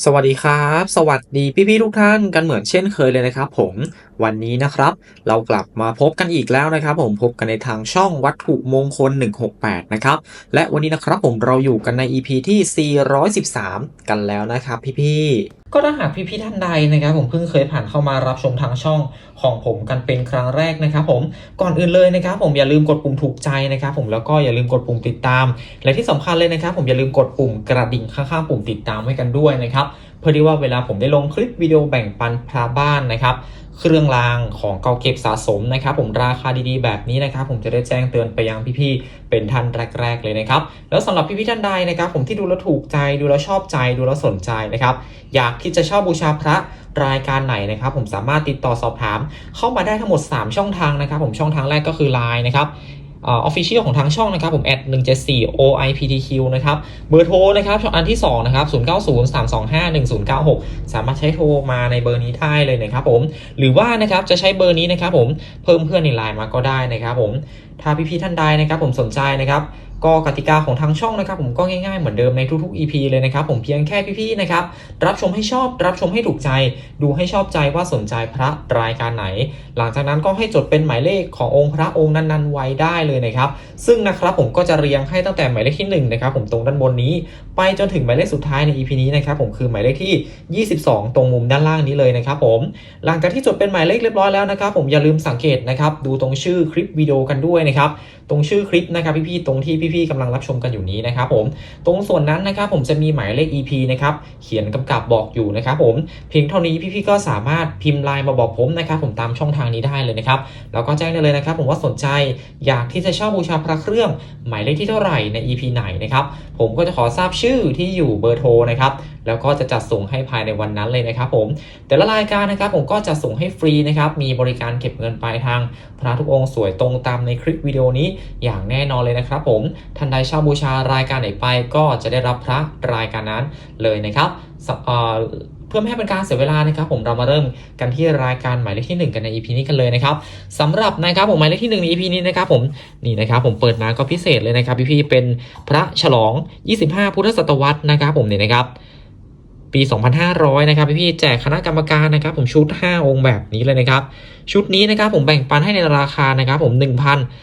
สวัสดีครับ สวัสดีพี่ๆทุกท่านกันเหมือนเช่นเคยเลยนะครับผม วันนี้นะครับ เรากลับมาพบกันอีกแล้วนะครับ ผมพบกันในทางช่องวัตถุมงคล 168 นะครับ และวันนี้นะครับผมเราอยู่กันใน EP ที่ 413 กันแล้วนะครับพี่ๆก็ถ้าหากพี่ๆท่านใดนะครับผมเพิ่งเคยผ่านเข้ามารับชมทางช่องของผมกันเป็นครั้งแรกนะครับผมก่อนอื่นเลยนะครับผมอย่าลืมกดปุ่มถูกใจนะครับผมแล้วก็อย่าลืมกดปุ่มติดตาม และที่สำคัญเลยนะครับผมอย่าลืมกดปุ่มกระดิ่งข้างๆปุ่มติดตามไว้กันด้วยนะครับ เพื่อที่ว่าเวลาผมได้ลงคลิปวิดีโอแบ่งปันพาบ้านนะครับ เครื่องรางของเก่าเก็บสะสมนะครับ ผมราคาดีๆแบบนี้นะครับ ผมจะได้แจ้งเตือนไปยังพี่ๆเป็นท่านแรก ๆ เลยนะครับ แล้วสำหรับพี่ๆท่านใดนะครับ ผมที่ดูแล้วถูกใจดูแล้วชอบใจดูแล้วสนใจนะครับ อยากที่จะเช่าบูชาพระรายการไหนนะครับ ผมสามารถติดต่อสอบถามเข้ามาได้ทั้งหมด 3 ช่องทางนะครับ ผมช่องทางแรกก็คือ Line นะครับ ออฟฟิเชียลของทางช่องนะครับผมแอด174 oiptq นะครับเบอร์โทรนะครับอันที่ 2 นะครับ 0903251096 สามารถใช้โทรมาในเบอร์นี้ได้เลยนะครับผม หรือว่านะครับจะใช้เบอร์นี้นะครับผมเพิ่มเพื่อนในไลน์มาก็ได้นะครับผม ถ้าพี่ๆท่านใดนะครับผมสนใจนะครับ ก็กติกาของทางช่องนะครับผมก็ง่ายๆเหมือนเดิมในทุกๆ EP เลยนะครับผมเพียงแค่พี่ๆนะครับรับชมให้ชอบรับชมให้ถูกใจ ดูให้ชอบใจว่าสนใจพระรายการไหน หลังจากนั้นก็ให้จดเป็นหมายเลขขององค์พระองค์นั้นๆไว้ได้เลยนะครับซึ่งนะครับผมก็จะเรียงให้ตั้งแต่หมายเลขที่1นะครับผมตรงด้านบนนี้ ไปจนถึงหมายเลขสุดท้ายใน EP นี้นะครับผมคือหมายเลขที่ 22 ตรงมุมด้านล่างนี้เลยนะครับผมหลังจากที่จดเป็นหมายเลขเรียบร้อยแล้วนะครับผมอย่าลืมสังเกตนะครับดูตรงชื่อคลิปวิดีโอกันด้วยนะครับตรงชื่อคลิปนะครับพี่ๆตรงที่พี่พี่กำลังรับชมกันอยู่นี้นะครับผมตรงส่วนนั้นนะครับผมจะมีหมายเลข EP นะครับเขียนกำกับบอกอยู่นะครับผมเพียงเท่านี้พี่ๆก็สามารถพิมพ์ไลน์มาบอกผมนะครับผมตามช่องทางนี้ได้เลยนะครับแล้วก็แจ้งได้เลยนะครับ ผมว่าสนใจอยากที่จะเช่าบูชาพระเครื่อง หมายเลขที่เท่าไหร่ใน EP ไหนนะครับผมก็จะขอทราบชื่อที่อยู่เบอร์โทรนะครับแล้วก็จะจัดส่งให้ภายในวันนั้นเลยนะครับผมแต่ละรายการนะครับผมก็จะส่งให้ฟรีนะครับมีบริการเก็บเงินปลายทาง พระทุกองค์สวยตรงตามในคลิปวิดีโอนี้อย่างแน่นอนเลยนะครับผมท่านใดเช่าบูชารายการไหนไป ก็จะได้รับพระรายการนั้นเลยนะครับเอ่อเพื่อไม่ให้เป็นการเสียเวลานะครับ ผมเรามาเริ่มกันที่รายการหมายเลขที่ 1 กันใน EP นี้กันเลยนะครับสำหรับนะครับผมหมายเลขที่ 1 ใน EP นี้นะครับผมนี่นะครับผมเปิดมาก็พิเศษเลยนะครับพี่ๆเป็นพระฉลอง 25 พุทธศตวรรษนะครับผมเนี่ยนะครับ ปี 2500 นะครับพี่ๆแจกคณะกรรมการนะครับผมชุด 5 องค์แบบนี้เลยนะครับ ชุดนี้นะครับผมแบ่งปันให้ในราคานะครับผม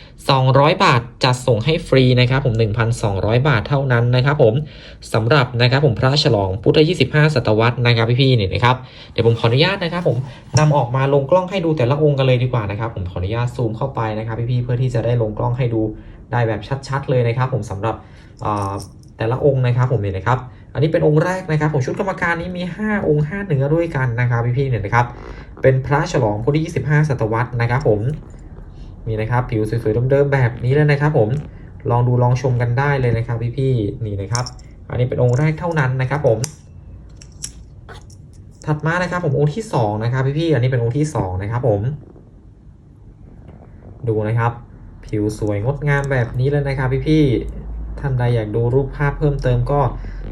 1,200 บาทจัดส่งให้ฟรีนะครับผม 1,200 บาทเท่านั้นนะครับผมสำหรับนะครับผมพระฉลองพุทธ 25 ศตวรรษนะครับพี่ๆเนี่ยนะครับเดี๋ยวผมขออนุญาตนะครับผมนำออกมาลงกล้องให้ดูแต่ละองค์กันเลยดีกว่านะครับผมขออนุญาตซูมเข้าไปนะครับพี่ๆเพื่อที่จะได้ลงกล้องให้ดูได้แบบชัดๆ เลยนะครับผมสำหรับแต่ละองค์นะครับผมเนี่ยนะครับ อันนี้เป็นองค์แรกนะครับผมชุดกรรมการนี้มี 5 องค์ 5 เนื้อด้วยกันนะครับพี่ๆเนี่ยนะครับ เป็นพระฉลองพุทธ25 ศตวรรษนะครับผมนี่นะครับผิวสวยๆเดิมๆแบบนี้เลยนะครับผมลองดูลองชมกันได้เลยนะครับพี่ๆนี่นะครับ อันนี้เป็นองค์แรกเท่านั้นนะครับผม ถัดมานะครับผมองค์ที่สองนะครับพี่ๆอันนี้เป็นองค์ที่สองนะครับผม ดูนะครับ ผิวสวยงดงามแบบนี้เลยนะครับพี่ๆท่านใดอยากดูรูปภาพเพิ่มเติมก็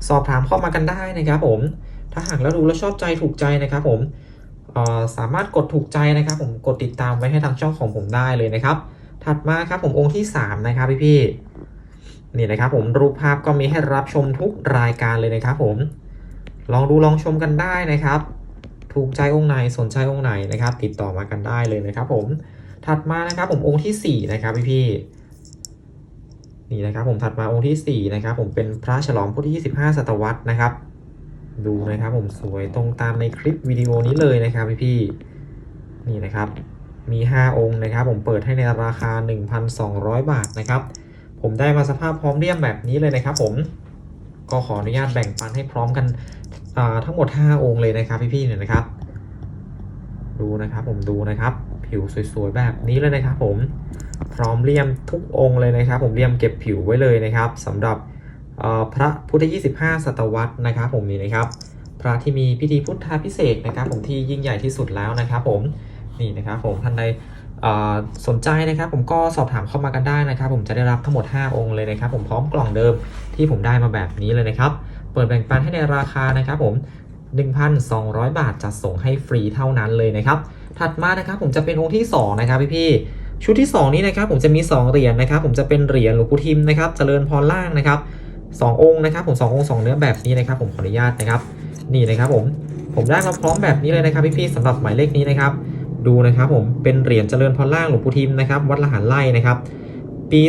สอบถามเข้ามากันได้นะครับผม ถ้าหากแล้วดูแล้วชอบใจถูกใจนะครับผมสามารถกดถูกใจนะครับ ผมกดติดตามไว้ให้ทางช่องของผมได้เลยนะครับ ถัดมาครับผมองค์ที่สามนะครับพี่ๆนี่นะครับผมรูปภาพก็มีให้รับชมทุกรายการเลยนะครับ ผมลองดูลองชมกันได้นะครับ ถูกใจองค์ไหนสนใจองค์ไหนนะครับ ติดต่อมากันได้เลยนะครับ ผมถัดมานะครับผมองค์ที่สี่นะครับพี่ๆ นี่นะครับผมถัดมาองค์ที่สี่นะครับผมเป็นพระฉลองพุทธที่25ศตวรรษนะครับ ดูนะครับผมสวยตรงตามในคลิปวิดีโอนี้เลยนะครับพี่ๆนี่นะครับมี 5 องค์นะครับ ผมเปิดให้ในราคา 1,200 บาทนะครับ ผมได้มาสภาพพร้อมเรียมแบบนี้เลยนะครับ ผมก็ขออนุญาตแบ่งปันให้พร้อมกันทั้งหมด 5 องค์เลยนะครับพี่ๆเนี่ยนะครับ ดูนะครับผมดูนะครับ ผิวสวยๆแบบนี้เลยนะครับ ผม พร้อมเลี่ยมทุกองค์เลยนะครับ ผมเลี่ยมเก็บผิวไว้เลยนะครับสำหรับพระพุทธ 25 ศตวรรษนะครับ ผมนี่นะครับ พระที่มีพิธีพุทธาพิเศษนะครับ ผมที่ยิ่งใหญ่ที่สุดแล้วนะครับ ผมนี่นะครับผมท่านใดสนใจนะครับผมก็สอบถามเข้ามากันได้นะครับ ผมจะได้รับทั้งหมด 5 องค์เลยนะครับ ผมพร้อมกล่องเดิมที่ผมได้มาแบบนี้เลยนะครับ เปิดแบ่งปันให้ในราคานะครับผม 1,200 บาทจัดส่งให้ฟรีเท่านั้นเลยนะครับ ถัดมานะครับผมจะเป็นองค์ที่ 2 นะครับพี่ๆ ชุดที่ 2 นี้นะครับผมจะมี 2 เหรียญนะครับ ผมจะเป็นเหรียญหลวงปู่ทิมนะครับเจริญพรล่างนะครับ2องค์นะครับ ผม2องค์2เนื้อแบบนี้นะครับ ผมขออนุญาตนะครับ นี่นะครับผมผมได้มาพร้อมแบบนี้เลยนะครับพี่ๆสำหรับหมายเลขนี้นะครับ ดูนะครับผมเป็นเหรียญเจริญพรล่างหลวงปู่ทิมนะครับ วัดละหารไล่นะครับ ปี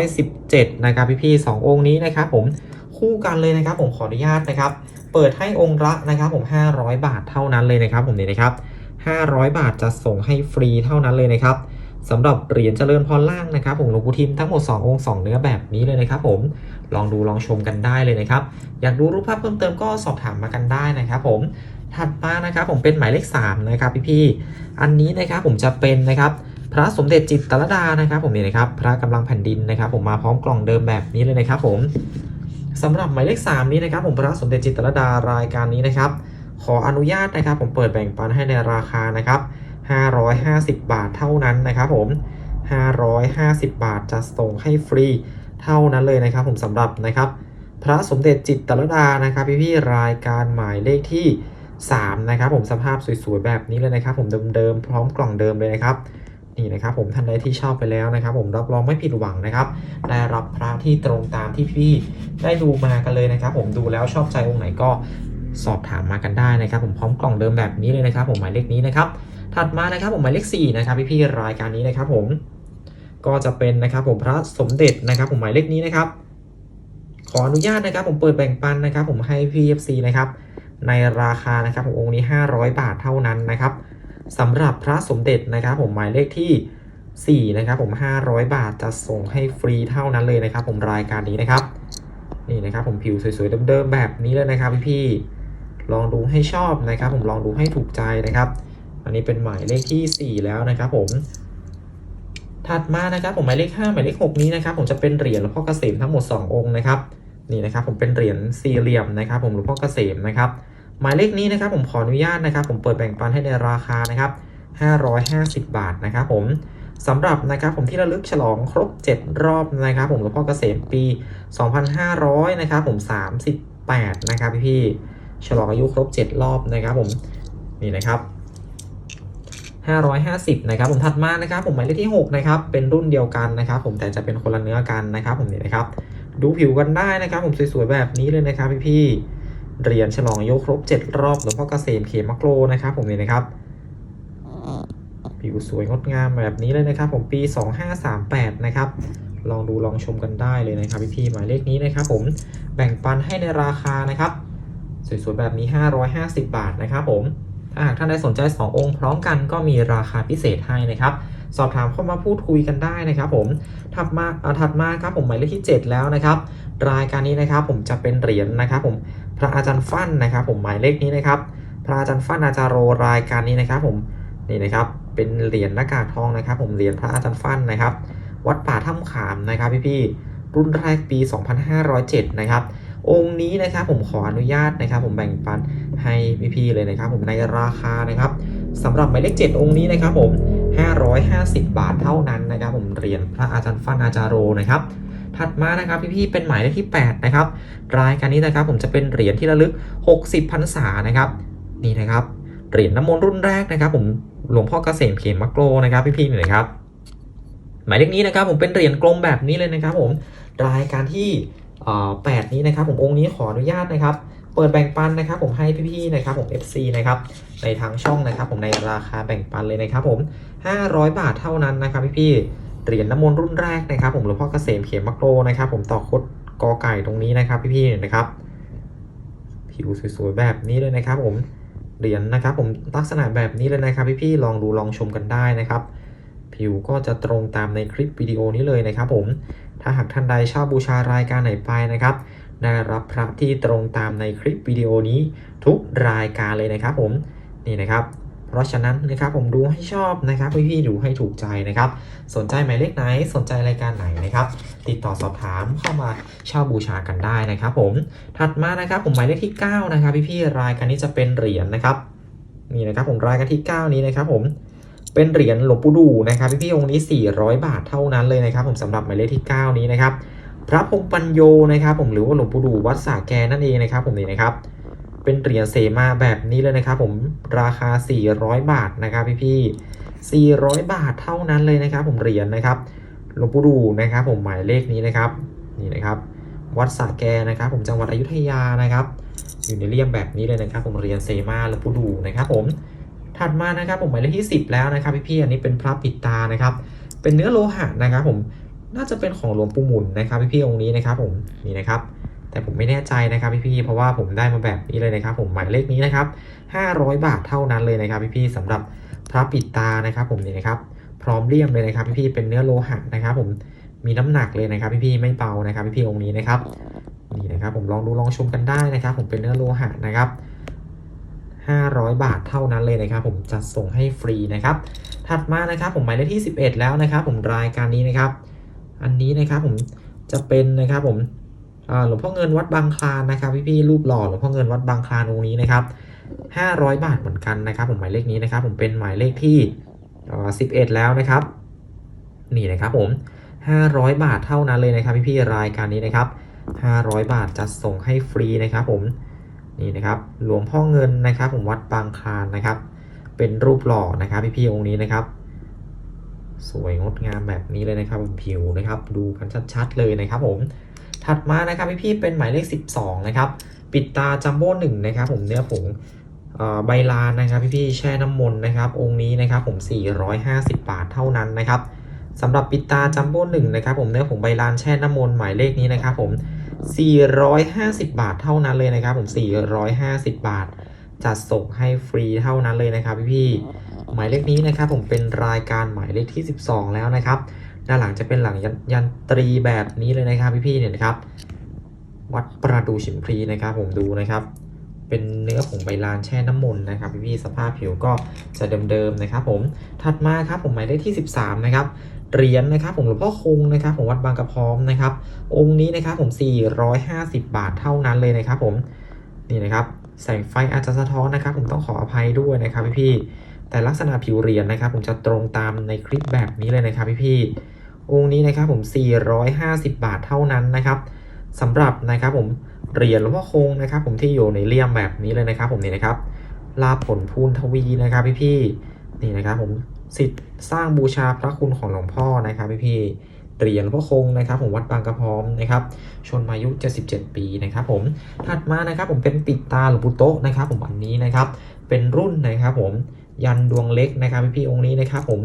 2517 นะครับพี่ๆสององค์นี้นะครับ ผมคู่กันเลยนะครับ ผมขออนุญาตนะครับ เปิดให้องค์ละนะครับ ผม 500 บาทเท่านั้นเลยนะครับ ผมนี่นะครับ 500 บาทจะส่งให้ฟรีเท่านั้นเลยนะครับสำหรับเหรียญเจริญพรล่างนะครับผมหลวงปู่ทิมทั้งหมด 2 องค์ 2 เนื้อแบบนี้เลยนะครับผมลองดูลองชมกันได้เลยนะครับ อยากดูรูปภาพเพิ่มเติมก็สอบถามมากันได้นะครับผมถัดมานะครับผมเป็นหมายเลข3นะครับพี่ๆอันนี้นะครับผมจะเป็นนะครับพระสมเด็จจิตตรลดานะครับ ผมนี่นะครับพระกำลังแผ่นดินนะครับ ผมมาพร้อมกล่องเดิมแบบนี้เลยนะครับ ผมสำหรับหมายเลข3นี้นะครับ ผมพระสมเด็จจิตตรลดารายการนี้นะครับ ขออนุญาตนะครับ ผมเปิดแบ่งปันให้ในราคานะครับ 550 บาทเท่านั้นนะครับผม 550 บาทจะส่งให้ฟรีเท่านั้นเลยนะครับ ผมสำหรับนะครับ พระสมเด็จจิตตรดานะครับพี่ๆรายการหมายเลขที่ 3 นะครับ ผมสภาพสวยๆแบบนี้เลยนะครับ ผมเดิมๆพร้อมกล่องเดิมเลยนะครับนี่นะครับผมท่านใดที่ชอบไปแล้วนะครับ ผมรับรองไม่ผิดหวังนะครับ ได้รับพระที่ตรงตามที่พี่ได้ดูมากันเลยนะครับ ผมดูแล้วชอบใจองค์ไหนก็ สอบถามมากันได้นะครับ ผมพร้อมกล่องเดิมแบบนี้เลยนะครับ ผมหมายเลขนี้นะครับ ถัดมานะครับผมหมายเลข4นะครับพี่ๆรายการนี้นะครับ ผมก็จะเป็นนะครับผมพระสมเด็จนะครับ ผมหมายเลขนี้นะครับ ขออนุญาตนะครับ ผมเปิดแบ่งปันนะครับ ผมให้ PFC นะครับในราคานะครับผมองค์นี้ 500 บาทเท่านั้นนะครับสำหรับพระสมเด็จนะครับ ผมหมายเลขที่ 4 นะครับ ผม 500 บาทจะส่งให้ฟรีเท่านั้นเลยนะครับ ผมรายการนี้นะครับ นี่นะครับ ผมผิวสวยๆเดิมๆแบบนี้เลยนะครับพี่ๆ ลองดูให้ชอบนะครับ ผมลองดูให้ถูกใจนะครับ อันนี้เป็นหมายเลขที่ 4 แล้วนะครับ ผม ถัดมานะครับ ผมหมายเลข5หมายเลข6นี้นะครับ ผมจะเป็นเหรียญหลวงพ่อเกษมทั้งหมด 2 องค์นะครับนี่นะครับ ผมเป็นเหรียญสี่เหลี่ยมนะครับ ผมหลวงพ่อเกษมนะครับ หมายเลขนี้นะครับ ผมขออนุญาตนะครับ ผมเปิดแบ่งปันให้ในราคานะครับ550 บาทนะครับ ผมสำหรับนะครับผมที่ระลึกฉลองครบ 7 รอบนะครับ ผมหลวงพ่อเกษมปี 2500 นะครับ ผม 38 นะครับพี่ ฉลองอายุครบ 7 รอบนะครับผมนี่นะครับ550นะครับผมถัดมานะครับผมหมายเลขที่6นะครับเป็นรุ่นเดียวกันนะครับ ผมแต่จะเป็นคนละเนื้อกันนะครับ ผมนี่นะครับ ดูผิวกันได้นะครับ ผมสวยๆแบบนี้เลยนะครับพี่ๆเหรียญฉลองอายุครบ 7 รอบหลวงพ่อเกษมเขมมะโกรนะครับ ผมนี่นะครับผิวสวยงดงามแบบนี้เลยนะครับ ผมปี 2538 นะครับ ลองดูลองชมกันได้เลยนะครับพี่ๆหมายเลขนี้นะครับ ผมแบ่งปันให้ในราคานะครับ สวยๆแบบนี้ 550 บาทนะครับผม ถ้าหากท่านใดสนใจ 2 องค์พร้อมกันก็มีราคาพิเศษให้นะครับ สอบถามเข้ามาพูดคุยกันได้นะครับผม ถัดมาอ่าถัดมาครับผมหมายเลขที่ 7 แล้วนะครับ รายการนี้นะครับผมจะเป็นเหรียญนะครับผมพระอาจารย์ฟั่นนะครับผมหมายเลขนี้นะครับ พระอาจารย์ฟั่นอาจารโรรายการนี้นะครับผมนี่นะครับเป็นเหรียญหน้ากากทองนะครับ ผมเหรียญพระอาจารย์ฟั่นนะครับ วัดป่าถ้ำขามนะครับพี่ๆรุ่นแรกปี 2507 นะครับ องค์นี้นะครับผมขออนุญาตนะครับ ผมแบ่งปันให้พี่ๆเลยนะครับ ผมในราคานะครับสำหรับหมายเลข7องค์นี้นะครับผม 550 บาทเท่านั้นนะครับ ผมเหรียญพระอาจารย์ฟันอาจารโรนะครับถัดมานะครับพี่ๆเป็นหมายเลขที่ 8 นะครับ รายการนี้นะครับผมจะเป็นเหรียญที่ระลึก 60พรรษานะครับ นี่นะครับเหรียญน้ำมนต์รุ่นแรกนะครับ ผมหลวงพ่อเกษมเขมมะโกรนะครับพี่ๆนี่นะครับหมายเลขนี้นะครับผมเป็นเหรียญกลมแบบนี้เลยนะครับ ผมรายการที่ เอ่อ8นี้นะครับผมองค์นี้ขออนุญาตนะครับ เปิดแบ่งปันนะครับ ผมให้พี่ๆนะครับผม FC นะครับในทางช่องนะครับ ผมในราคาแบ่งปันเลยนะครับผม500 บาทเท่านั้นนะครับพี่ๆเหรียญน้ำมนต์รุ่นแรกนะครับ ผมหลวงพ่อเกษมเขมมะโกรนะครับ ผมต่อคดกอไก่ตรงนี้นะครับ พี่ๆนะครับ ผิวสวยๆแบบนี้เลยนะครับ ผมเหรียญนะครับ ผมลักษณะแบบนี้เลยนะครับ พี่ๆลองดูลองชมกันได้นะครับ ผิวก็จะตรงตามในคลิปวิดีโอนี้เลยนะครับผม ถ้าหากท่านใดชอบบูชารายการไหนไปนะครับ ได้รับพระที่ตรงตามในคลิปวิดีโอนี้ทุกรายการเลยนะครับผม นี่นะครับเพราะฉะนั้นนะครับผมดูให้ชอบนะครับพี่ๆดูให้ถูกใจนะครับ สนใจหมายเลขไหนสนใจรายการไหนนะครับ ติดต่อสอบถามเข้ามาเช่าบูชากันได้นะครับผมถัดมานะครับผมหมายเลขที่ 9 นะครับพี่ๆรายการนี้จะเป็นเหรียญนะครับนี่นะครับผมรายการที่ 9 นี้นะครับผม เป็นเหรียญหลวงปู่ดูนะครับพี่ๆองค์นี้ 400 บาทเท่านั้นเลยนะครับ ผมสำหรับหมายเลขที่ 9 นี้นะครับ พระพงปัญโยนะครับผมหรือว่าหลวงปู่ดูวัดสาแกนั่นเองนะครับผมนี่นะครับเป็นเหรียญเสมาแบบนี้เลยนะครับ ผมราคา 400 บาทนะครับพี่ๆ400 บาทเท่านั้นเลยนะครับ ผมเหรียญนะครับหลวงปู่ดูนะครับผมหมายเลขนี้นะครับนี่นะครับ วัดสาแกนะครับ ผมจังหวัดอยุธยานะครับ อยู่ในเลี่ยมแบบนี้เลยนะครับ ผมเหรียญเซมาหรือปูดูนะครับผม ถัดมานะครับผมหมายเลขที่ 10 แล้วนะครับพี่ๆอันนี้เป็นพระปิดตานะครับ เป็นเนื้อโลหะนะครับผมน่าจะเป็นของหลวงปู่หมุนนะครับพี่ๆองค์นี้นะครับผมนี่นะครับ แต่ผมไม่แน่ใจนะครับพี่ๆเพราะว่าผมได้มาแบบนี้เลยนะครับ ผมหมายเลขนี้นะครับ 500 บาทเท่านั้นเลยนะครับพี่ๆสำหรับพระปิดตานะครับ ผมนี่นะครับ พร้อมเลี่ยมเลยนะครับพี่ๆเป็นเนื้อโลหะนะครับ ผมมีน้ำหนักเลยนะครับ พี่ๆไม่เบานะครับพี่ๆองค์นี้นะครับนี่นะครับ ผมลองดูลองชมกันได้นะครับ ผมเป็นเนื้อโลหะนะครับ 500 บาทเท่านั้นเลยนะครับ ผมจะส่งให้ฟรีนะครับ ถัดมานะครับผมหมายเลขที่ 11 แล้วนะครับ ผมรายการนี้นะครับ อันนี้นะครับผมจะเป็นนะครับผมหลวงพ่อเงินวัดบางคลานนะครับพี่ๆรูปหล่อหลวงพ่อเงินวัดบางคลานองค์นี้นะครับ500 บาทเหมือนกันนะครับ ผมหมายเลขนี้นะครับ ผมเป็นหมายเลขที่ 11 แล้วนะครับ นี่นะครับผม500 บาทเท่านั้นเลยนะครับ พี่ๆรายการนี้นะครับ 500 บาทจะส่งให้ฟรีนะครับ ผม นี่นะครับหลวงพ่อเงินนะครับผมวัดบางคลานนะครับ เป็นรูปหล่อนะครับพี่ๆองค์นี้นะครับ สวยงดงามแบบนี้เลยนะครับผมผิวนะครับ ดูกันชัดๆเลยนะครับ ผมถัดมานะครับพี่ๆเป็นหมายเลข 12 นะครับ ปิดตาจัมโบ้หนึ่งนะครับ ผมเนื้อผงใบลานนะครับพี่ๆแช่น้ำมนต์นะครับ องค์นี้นะครับ ผม 450 บาทเท่านั้นนะครับสำหรับปิดตาจัมโบ้หนึ่งนะครับ ผมเนื้อผงใบลานแช่น้ำมนต์หมายเลขนี้นะครับ ผม 450 บาทเท่านั้นเลยนะครับผม450 บาท จัดส่งให้ฟรีเท่านั้นเลยนะครับพี่ๆหมายเลขนี้นะครับผมเป็นรายการหมายเลขที่ 12 แล้วนะครับ ด้านหลังจะเป็นหลังยันยันตรีแบบนี้เลยนะครับพี่ๆเนี่ยนะครับ วัดประดูฉิมพลีนะครับผมดูนะครับเป็นเนื้อผงใบลานแช่น้ำมนต์นะครับพี่ๆสภาพผิวก็จะเดิมๆนะครับผมถัดมาครับผมหมายเลขที่ 13 นะครับ เหรียญนะครับผมหลวงพ่อคงนะครับผมวัดบางกระพร้อมนะครับ องค์นี้นะครับผม 450 บาทเท่านั้นเลยนะครับผมนี่นะครับแสงไฟอาจจะสะท้อนนะครับ ผมต้องขออภัยด้วยนะครับพี่ๆแต่ลักษณะผิวเหรียญนะครับ ผมจะตรงตามในคลิปแบบนี้เลยนะครับพี่ๆองค์นี้นะครับผม 450 บาทเท่านั้นนะครับสำหรับนะครับผมเหรียญหลวงพ่อคงนะครับ ผมที่อยู่ในเลี่ยมแบบนี้เลยนะครับ ผมนี่นะครับลาผลพูนทวีนะครับพี่ๆนี่นะครับผม สิทธิ์สร้างบูชาพระคุณของหลวงพ่อนะครับพี่ๆเหรียญพ่อคงนะครับผมวัดบางกระพร้อมนะครับชนมายุ 77 ปีนะครับผมถัดมานะครับผมเป็นปิดตาหลวงปู่โตะนะครับผมอันนี้นะครับเป็นรุ่นนะครับผมยันดวงเล็กนะครับพี่พี่องค์นี้นะครับผม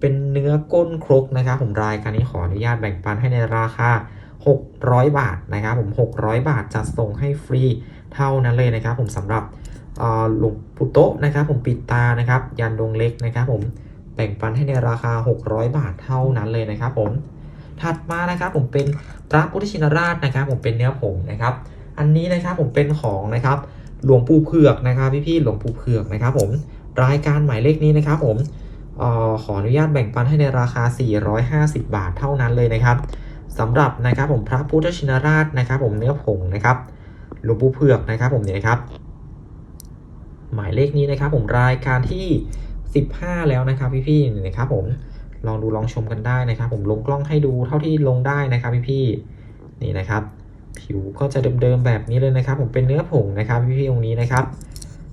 เป็นเนื้อก้นครกนะครับผมรายการนี้ขออนุญาตแบ่งปันให้ในราคา 600 บาทนะครับผม 600 บาทจัดส่งให้ฟรีเท่านั้นเลยนะครับผมสำหรับหลวงปู่โตะนะครับผมปิดตานะครับยันดวงเล็กนะครับผม แบ่งปันให้ในราคา 600 บาทเท่านั้นเลยนะครับผม ถัดมานะครับผมเป็นพระพุทธชินราชนะครับ ผมเป็นเนื้อผงนะครับ อันนี้นะครับผมเป็นของนะครับหลวงปู่เผือกนะครับพี่ๆหลวงปู่เผือกนะครับ ผมรายการหมายเลขนี้นะครับ ผมออขออนุญาตแบ่งปันให้ในราคา 450 บาทเท่านั้นเลยนะครับสำหรับนะครับผมพระพุทธชินราชนะครับ ผมเนื้อผงนะครับหลวงปู่เผือกนะครับ ผมเนี่ยนะครับ หมายเลขนี้นะครับ ผมรายการที่ 15 แล้วนะครับพี่ๆนี่นะครับผมลองดูลองชมกันได้นะครับ ผมลงกล้องให้ดูเท่าที่ลงได้นะครับพี่ๆนี่นะครับ ผิวก็จะเดิมๆแบบนี้เลยนะครับ ผมเป็นเนื้อผงนะครับพี่ๆตรงนี้นะครับ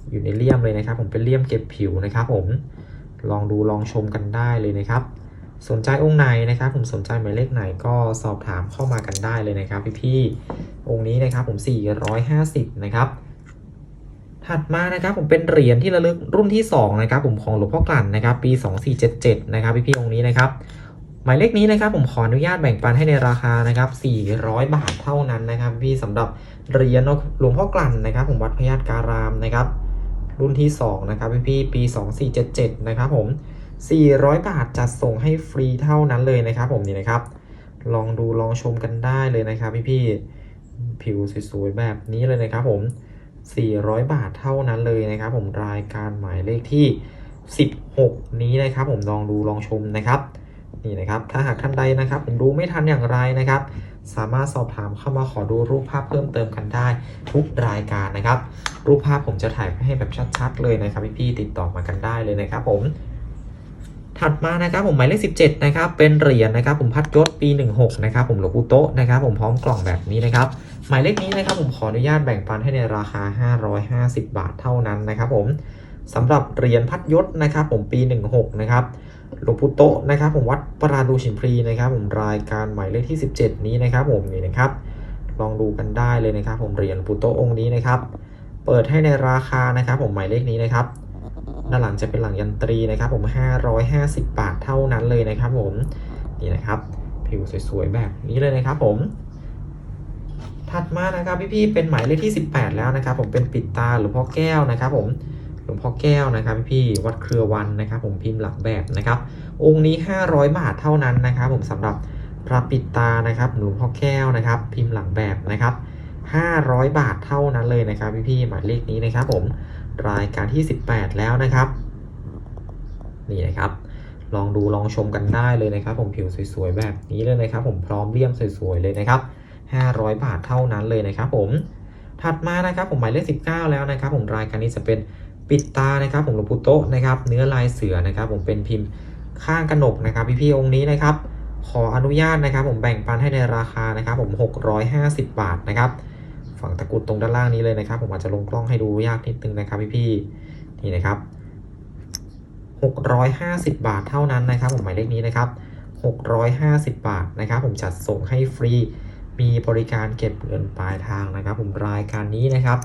อยู่ในเลี่ยมเลยนะครับ ผมเป็นเลี่ยมเก็บผิวนะครับ ผมลองดูลองชมกันได้เลยนะครับ สนใจองค์ไหนนะครับ ผมสนใจหมายเลขไหนก็สอบถามเข้ามากันได้เลยนะครับ พี่ๆองค์นี้นะครับผม 450 นะครับ ถัดมานะครับผมเป็นเหรียญที่ระลึกรุ่นที่2นะครับผมของหลวงพ่อกลั่นนะครับปี 2477นะครับพี่ๆองค์นี้นะครับหมายเลขนี้นะครับผมขออนุญาตแบ่งปันให้ในราคานะครับ400 บาทเท่านั้นนะครับ พี่สำหรับเหรียญหลวงพ่อกลั่นนะครับ ผมวัดพญาตการามนะครับรุ่นที่2นะครับพี่ๆปี 2477นะครับผม400 บาทจัดส่งให้ฟรีเท่านั้นเลยนะครับ ผมนี่นะครับ ลองดูลองชมกันได้เลยนะครับ พี่ๆผิวสวยๆแบบนี้เลยนะครับผม 400 บาทเท่านั้นเลยนะครับ ผมรายการหมายเลขที่ 16 นี้นะครับ ผมลองดูลองชมนะครับนี่นะครับถ้าหากท่านใดนะครับ ผมดูไม่ทันอย่างไรนะครับ สามารถสอบถามเข้ามาขอดูรูปภาพเพิ่มเติมกันได้ ทุกรายการนะครับ รูปภาพผมจะถ่ายให้แบบชัดๆเลยนะครับพี่ๆติดต่อมากันได้เลยนะครับ ผมถัดมานะครับผมหมายเลข 17 นะครับ เป็นเหรียญนะครับ ผมพัดยศปี 16 นะครับ ผมหลวงปู่โตะนะครับ ผมพร้อมกล่องแบบนี้นะครับ หมายเลขนี้นะครับผมขออนุญาตแบ่งปันให้ในราคา 550 บาทเท่านั้นนะครับผมสำหรับเหรียญพัดยศนะครับผมปี 16 นะครับหลวงปู่โตนะครับผมวัดปราดูชิมพลีนะครับผมรายการหมายเลขที่ 17 นี้นะครับผมนี่นะครับ ลองดูกันได้เลยนะครับ ผมเหรียญหลวงปู่โตองค์นี้นะครับ เปิดให้ในราคานะครับผมหมายเลขนี้นะครับด้านหลังจะเป็นหลังยันตรีนะครับ ผม 550 บาทเท่านั้นเลยนะครับ ผมนี่นะครับผิวสวยๆแบบนี้เลยนะครับผม ถัดมานะครับพี่ๆเป็นหมายเลขที่ 18 แล้วนะครับ ผมเป็นปิดตาหลวงพ่อแก้วนะครับ ผมหลวงพ่อแก้วนะครับพี่ๆวัดเครือวันนะครับ ผมพิมพ์หลักแบบนะครับ องค์นี้ 500 บาทเท่านั้นนะครับ ผมสำหรับพระปิดตานะครับหลวงพ่อแก้วนะครับ พิมพ์หลังแบบนะครับ 500 บาทเท่านั้นเลยนะครับ พี่ๆหมายเลขนี้นะครับ ผมรายการที่ 18 แล้วนะครับนี่นะครับลองดูลองชมกันได้เลยนะครับ ผมผิวสวยๆแบบนี้เลยนะครับ ผมพร้อมเลี่ยมสวยๆเลยนะครับ 500 บาทเท่านั้นเลยนะครับผม ถัดมานะครับผมหมายเลข 19 แล้วนะครับ ผมรายการนี้จะเป็นปิดตานะครับ ผมหลวงปู่โตนะครับ เนื้อลายเสือนะครับ ผมเป็นพิมพ์ข้างกระหนกนะครับ พี่ๆองค์นี้นะครับ ขออนุญาตนะครับ ผมแบ่งปันให้ในราคานะครับ ผม 650 บาทนะครับฝั่งตะกุดตรงด้านล่างนี้เลยนะครับ ผมอาจจะลงกล้องให้ดูยากนิดนึงนะครับพี่ๆนี่นะครับ 650 บาทเท่านั้นนะครับ ผมหมายเลขนี้นะครับ 650 บาทนะครับ ผมจัดส่งให้ฟรี มีบริการเก็บเงินปลายทางนะครับ ผมรายการนี้นะครับ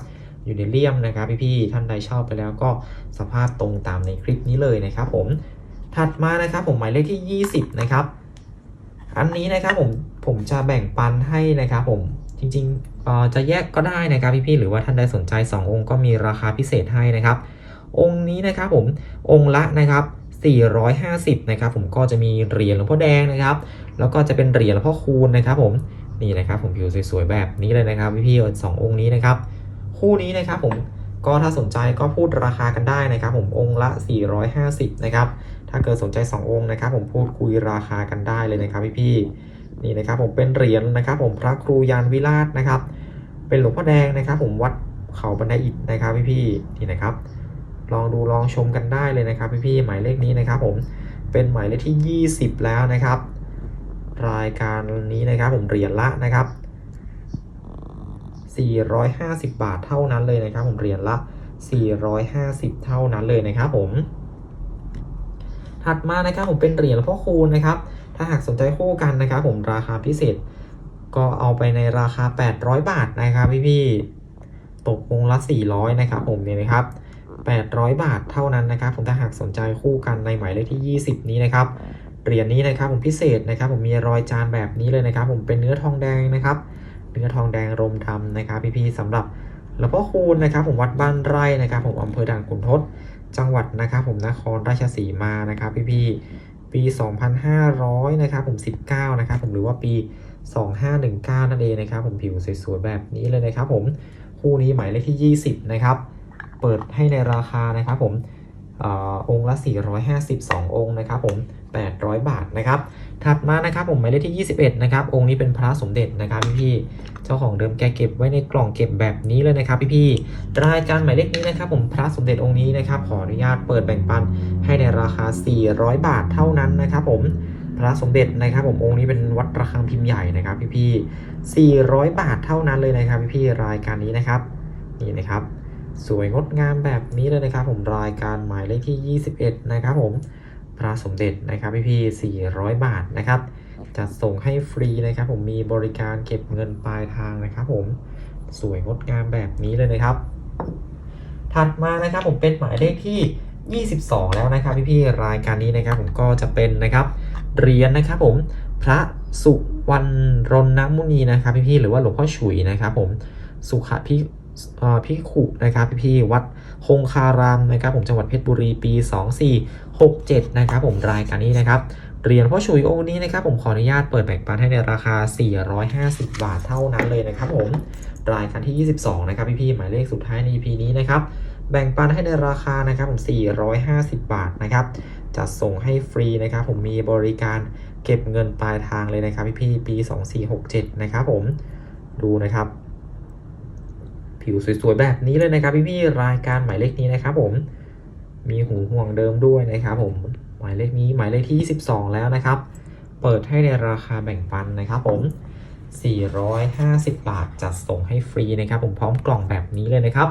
อยู่ในเลี่ยมนะครับพี่ๆท่านใดชอบไปแล้วก็สภาพตรงตามในคลิปนี้เลยนะครับ ผมถัดมานะครับผมหมายเลขที่ 20 นะครับ อันนี้นะครับผมผมจะแบ่งปันให้นะครับผมจริงๆเอ่อจะแยกก็ได้นะครับพี่ๆหรือว่าท่านใดสนใจ 2 องค์ก็มีราคาพิเศษให้นะครับ องค์นี้นะครับผมองค์ละนะครับ450นะครับผมก็จะมีเหรียญหลวงพ่อแดงนะครับ แล้วก็จะเป็นเหรียญหลวงพ่อคูณนะครับผม นี่นะครับผมผิวสวยๆแบบนี้เลยนะครับพี่ๆสององค์นี้นะครับ คู่นี้นะครับผมก็ถ้าสนใจก็พูดราคากันได้นะครับ ผมองค์ละ 450 นะครับ ถ้าเกิดสนใจ 2 องค์นะครับ ผมพูดคุยราคากันได้เลยนะครับพี่ๆนี่นะครับผมเป็นเหรียญนะครับ ผมพระครูยานวิราชนะครับ เป็นหลวงพ่อแดงนะครับ ผมวัดเขาบันไดอิฐนะครับพี่ๆนี่นะครับ ลองดูลองชมกันได้เลยนะครับพี่ๆหมายเลขนี้นะครับ ผมเป็นหมายเลขที่ 20 แล้วนะครับ รายการนี้นะครับผมเหรียญละนะครับ 450 บาทเท่านั้นเลยนะครับ ผมเหรียญละ 450 เท่านั้นเลยนะครับผม ถัดมานะครับผมเป็นเหรียญหลวงพ่อคูณนะครับ ถ้าหากสนใจคู่กันนะครับ ผมราคาพิเศษ ก็เอาไปในราคา 800 บาทนะครับพี่ๆตกวงละ 400 นะครับ ผมเนี่ยนะครับ800 บาทเท่านั้นนะครับ ผมถ้าหากสนใจคู่กันในหมายเลขที่ 20 นี้นะครับ เหรียญนี้นะครับผมพิเศษนะครับ ผมมีรอยจานแบบนี้เลยนะครับ ผมเป็นเนื้อทองแดงนะครับ เนื้อทองแดงรมดำนะครับ พี่ๆสำหรับหลวงพ่อคูณนะครับ ผมวัดบ้านไร่นะครับ ผมอำเภอด่านขุนทดจังหวัดนะครับ ผมนครราชสีมานะครับ พี่ๆปี 2500นะครับผม 19นะครับผมหรือว่าปี 2519นั่นเองนะครับ ผมผิวสวยๆแบบนี้เลยนะครับ ผมคู่นี้หมายเลขที่ 20นะครับเปิดให้ในราคานะครับ ผมอองค์ละ 452 องค์นะครับ ผม 800 บาทนะครับ ถัดมานะครับผมหมายเลขที่ 21 นะครับ องค์นี้เป็นพระสมเด็จนะครับพี่ๆเจ้าของเดิมแกเก็บไว้ในกล่องเก็บแบบนี้เลยนะครับพี่ๆรายการหมายเลขนี้นะครับ ผมพระสมเด็จองค์นี้นะครับขออนุญาตเปิดแบ่งปันให้ในราคา 400 บาทเท่านั้นนะครับผมพระสมเด็จนะครับผมองค์นี้เป็นวัดระฆังพิมพ์ใหญ่นะครับพี่ๆ400 บาทเท่านั้นเลยนะครับพี่ๆรายการนี้นะครับนี่นะครับ สวยงดงามแบบนี้เลยนะครับ ผมรายการหมายเลขที่ 21 นะครับผม พระสมเด็จนะครับพี่พี่400 บาทนะครับจัดส่งให้ฟรีนะครับ ผมมีบริการเก็บเงินปลายทางนะครับ ผมสวยงดงามแบบนี้เลยนะครับ ถัดมานะครับผมเป็นหมายเลขที่ 22 แล้วนะครับพี่พี่รายการนี้นะครับ ผมก็จะเป็นนะครับเหรียญนะครับ ผมพระสุวรรณรณมุนีนะครับพี่พี่หรือว่าหลวงพ่อฉุยนะครับ ผมสุขะพิเอ่อพิขุนะครับพี่พี่วัด คงคารามนะครับผมจังหวัดเพชรบุรีปี 2467 นะครับผมรายการนี้นะครับเหรียญพ่อฉุยองค์นี้นะครับผมขออนุญาตเปิดแบ่งปันให้ในราคา 450 บาทเท่านั้นเลยนะครับผมรายการที่ 22 นะครับพี่พี่หมายเลขสุดท้ายใน EP นี้นะครับแบ่งปันให้ในราคานะครับผม 450 บาทนะครับจัดส่งให้ฟรีนะครับผมมีบริการเก็บเงินปลายทางเลยนะครับพี่พี่ปี 2467 นะครับผมดูนะครับ ผิวสวยๆแบบนี้เลยนะครับพี่พี่รายการหมายเลขนี้นะครับผมมีหูห่วงเดิมด้วยนะครับผมหมายเลขนี้หมายเลขที่ 22 แล้วนะครับ เปิดให้ในราคาแบ่งปันนะครับผม 450 บาทจัดส่งให้ฟรีนะครับ ผมพร้อมกล่องแบบนี้เลยนะครับ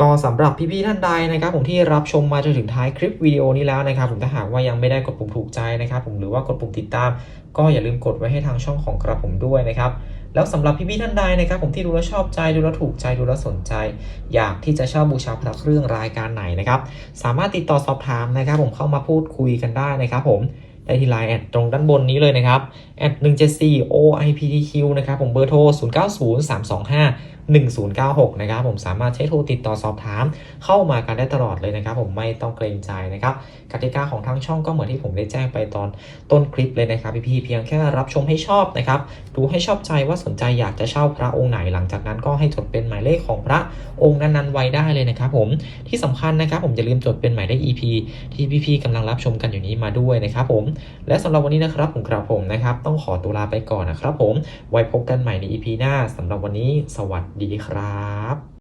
ก็สำหรับพี่ๆท่านใดนะครับ ผมที่รับชมมาจนถึงท้ายคลิปวิดีโอนี้แล้วนะครับ ผมถ้าหากว่ายังไม่ได้กดปุ่มถูกใจนะครับ ผมหรือว่ากดปุ่มติดตาม ก็อย่าลืมกดไว้ให้ทางช่องของกระผมด้วยนะครับ แล้วสำหรับพี่ๆท่านใดนะครับผมที่ดูแล้วชอบใจดูแล้วถูกใจดูแล้วสนใจ อยากที่จะเช่าบูชาพระเครื่องรายการไหนนะครับสามารถติดต่อสอบถามนะครับผมเข้ามาพูดคุยกันได้นะครับผมได้ที่ไลน์แอดตรงด้านบนนี้เลยนะครับแอด174 OIPTQ นะครับผมเบอร์โทร 090 325 1096 นะครับผมสามารถใช้โทรติดต่อสอบถาม เข้ามากันได้ตลอดเลยนะครับ ผมไม่ต้องเกรงใจนะครับกติกาของทางช่องก็เหมือนที่ผมได้แจ้งไปตอนต้นคลิปเลยนะครับพี่ๆเพียงแค่รับชมให้ชอบนะครับดูให้ชอบใจว่าสนใจอยากจะเช่าพระองค์ไหนหลังจากนั้นก็ให้จดเป็นหมายเลขของพระองค์นั้นๆไว้ได้เลยนะครับผมที่สำคัญนะครับ ผมอย่าลืมจดเป็นหมายเลข EP ที่พี่ๆกำลังรับชมกันอยู่นี้มาด้วยนะครับผมและสำหรับวันนี้นะครับผมกระผมนะครับ ต้องขอตัวลาไปก่อนนะครับผมไว้พบกันใหม่ใน EP หน้าสำหรับวันนี้สวัสดดีครับ